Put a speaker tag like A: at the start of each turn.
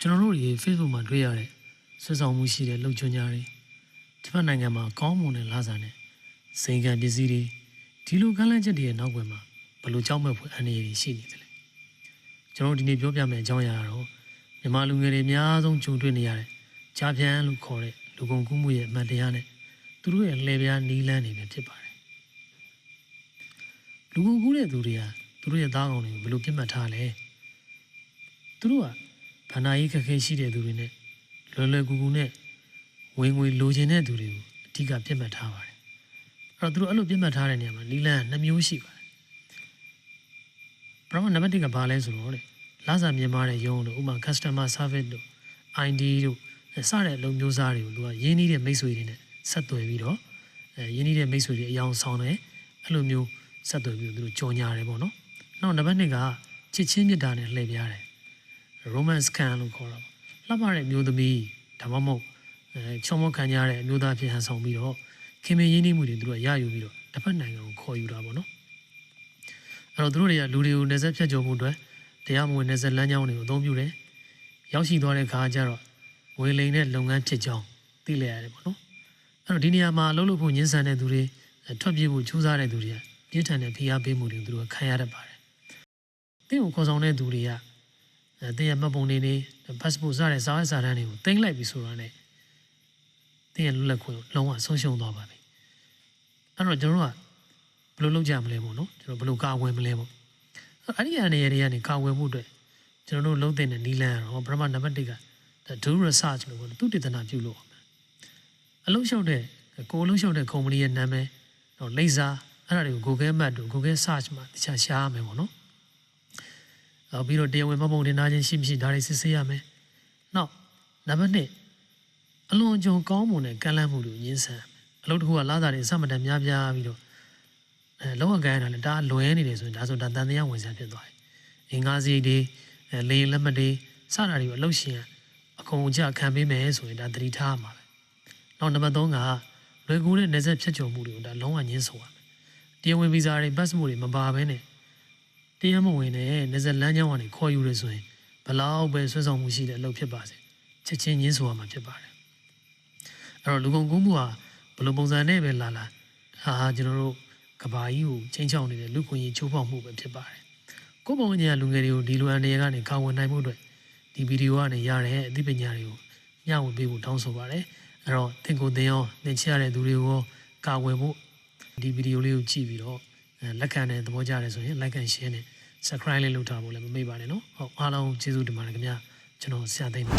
A: ကျွန်တော်တို့ဒီ Facebook မှာတွေ့ရတဲ့ဆွဆောင်မှုရှိတဲ့လုံချွန်ကြတွေဒီဘက်နိုင်ငံမှာကောင်းမွန်တဲ့လာစာနဲ့စိန်ကံပစ္စည်းတွေဒီလိုကမ်းလှမ်းချက်တွေရဲ့နောက်ွယ်မှာဘယ်လိုကြောက်မဲ့ဖွယ်အနေအထားရှိနေသလဲကျွန်တော်တို့ဒီနေ့ပြောပြမယ့်အကြောင်းအရာကတော့မြန်မာလူငယ်တွေအများဆုံးကြုံတွေ့နေရတဲ့ကြားပြန်လို့ခေါ်တဲ့လူကုန်ကူးမှုရဲ့အမှန်တရားနဲ့သူတို့ရဲ့လှည့်ပြားနီးလန်းနေပဲဖြစ်ပါတယ် လူကုန်ကူးတဲ့သူတွေကသူတို့ရဲ့သားကောင်တွေကိုဘယ်လိုပြစ်မှတ်ထားလဲသူတို့ကဗန္နာရေးခက်ခဲရှိတဲ့သူတွေနဲ့လွယ်လွယ်ကူကူနဲ့ဝင်ငွေလိုချင်တဲ့သူတွေကိုအဓိကပြစ်မှတ်ထားပါတယ်။အဲ့တော့သူတို့အဲ့လိုပြစ်မှတ်ထားတဲ့နေရာမှာနီလန်နှစ်မျိုးရှိပါတယ်။ပထမနံပါတ်1ကဘာလဲဆိုတော့လေလာစာမြန်မာတဲ့ရုံးတို့ဥပမာ customer service တို့ ID တို့စတဲ့အလုံးမျိုးစားတွေကိုသူကရင်းနှီးတဲ့မိတ်ဆွေတွေနဲ့ဆက်သွယ်ပြီးတော့အဲရင်းနှီးတဲ့မိတ်ဆွေတွေအယောင်ဆောင်တယ်အဲ့လိုမျိုး ဆက်သွယ်ပြီးတော့သူတို့ကြော်ညာတယ်ပေါ့နော်။နောက်နံပါတ်2ကချစ်ချင်းမြတ်တာနဲ့လှည့်ပြားတယ် romance can လို့ခေါ်တာပေါ့လှပတဲ့မျိုးသမီးဒါမှမဟုတ်အဲချောမောခံကြတဲ့အမျိုးသားဖြစ်ဟန်ဆောင်ပြီးတော့ခင်မင်းရင်းနှီးမှုတွေသူတို့ကရယူပြီးတော့တစ်ဖက်နိုင်ငံကိုခေါ်ယူတာပေါ့နော်အဲ့တော့သူတို့တွေကလူတွေကိုနေဆက်ဖြတ်ကျော်မှုအတွက်တရားမဝင်နေဆက်လမ်းကြောင်းတွေကိုအသုံးပြုတယ်ရောက်ရှိသွားတဲ့အခါကျတော့ဝေလိန်တဲ့လုပ်ငန်းဖြစ်ကြောင်းသိလိုက်ရတယ်ပေါ့နော်အဲ့တော့ဒီနေရာမှာအလုပ်လုပ်ဖို့ညှင်းဆန်တဲ့သူတွေထွက်ပြေးဖို့ကြိုးစားတဲ့သူတွေက ပြင်းထန်တဲ့ဖိအားပေးမှုတွေကိုသူတို့ကခံရတတ်ပါတယ်တင့်ကိုခေါ်ဆောင်တဲ့သူတွေကအဲတင်းရဲ့မှတ်ပုံတွေနေ passport စတဲ့စာရွက်စာတမ်းတွေကိုတင်လိုက်ပြီဆိုတာနဲ့တင်းရဲ့လွတ်လပ်ခွင့်ကိုလုံးဝဆုံးရှုံးသွားပါပြီအဲ့တော့ကျွန်တော်တို့ကဘယ်လိုလုပ်ကြမလဲပေါ့နော်ကျွန်တော်ဘယ်လိုကာဝယ်မလဲပေါ့အဲ့ဒီအနေနဲ့တွေကနေကာဝယ်မှုအတွက်ကျွန်တော်တို့လုံးတဲ့နီလန်ကတော့ပထမနံပါတ်1က do research လို့ပေါ့သူတည်တနာပြုလို့အောင်အလုံးလျှောက်တဲ့ကိုအလုံးလျှောက်တဲ့ company ရဲ့နာမည်တော့လိပ်စာ အဲ့ဒါတွေကို Google Map တို့ Google Search မှာတခြားရှားရမယ်ပေါ့နော်နောက်ပြီးတော့တရားဝင်မပုံတင်ထားခြင်းရှိမရှိဒါတွေစစ်ဆေးရမယ်။နောက်နံပါတ်1အလွန်ကြုံကောင်းမွန်တဲ့ကမ်းလှမ်းမှုတွေညှင်းဆန်အလုပ်တစ်ခုကလာတာတွေအစမတန်များပြားပြီးတော့အဲလောကကမ်းရတာလည်းဒါလွဲနေတယ်ဆိုရင်ဒါဆိုဒါတန်တရားဝင်စားဖြစ်သွားတယ်။အင်္ဂါစီတွေအဲလေလက်မတွေစတာတွေကိုအလုပ်ရှင်အကုန်အကျခံပေးမယ်ဆိုရင်ဒါတတိထားမှာပဲ။နောက်နံပါတ်3ကလွယ်ကူတဲ့နေဆက်ဖြတ်ကျော်မှုတွေကိုဒါလုံးဝညှင်းဆိုရမယ်။ တရားဝင်ဗီဇာတွေပတ်စပို့တွေမပါဘဲနဲ့တရားမဝင်တဲ့နေဇလန်းချောင်းကနေခေါ်ယူရဆိုရင်ဘလောက်ပဲဆွဆောင်မှုရှိတဲ့အလုပ်ဖြစ်ပါစေချက်ချင်းညင်းဆိုရမှာဖြစ်ပါတယ်အဲ့တော့လူကုန်ကူးမှုဟာဘယ်လိုပုံစံနဲ့ပဲလာလာဟာကျွန်တော်တို့ကဘာကြီးကိုချင်းချောင်းနေတဲ့လူခွင့်ရေးချိုးဖောက်မှုပဲဖြစ်ပါတယ်ကိုယ်ပုံညာလူငယ်တွေကိုဒီလိုအနေရကနေကာဝယ်နိုင်မှုအတွက်ဒီဗီဒီယိုကနေရတဲ့အသိပညာတွေကိုမျှဝေပေးဖို့တောင်းဆိုပါတယ်အဲ့တော့သင်ကိုယ်သင်ရောသင်ချရတဲ့သူတွေကိုရောကာဝယ်ဖို့ ဒီဗီဒီယိုလေးကိုကြည့်ပြီးတော့အဲလက်ခံတဲ့သဘောကျတယ်ဆိုရင် like and share နဲ့ subscribe လေးလုပ်ထားဖို့လည်းမမေ့ပါနဲ့နော်ဟုတ်အားလုံးကျေးဇူးတင်ပါတယ်ခင်ဗျာကျွန်တော်ဆရာသိမ်းပါ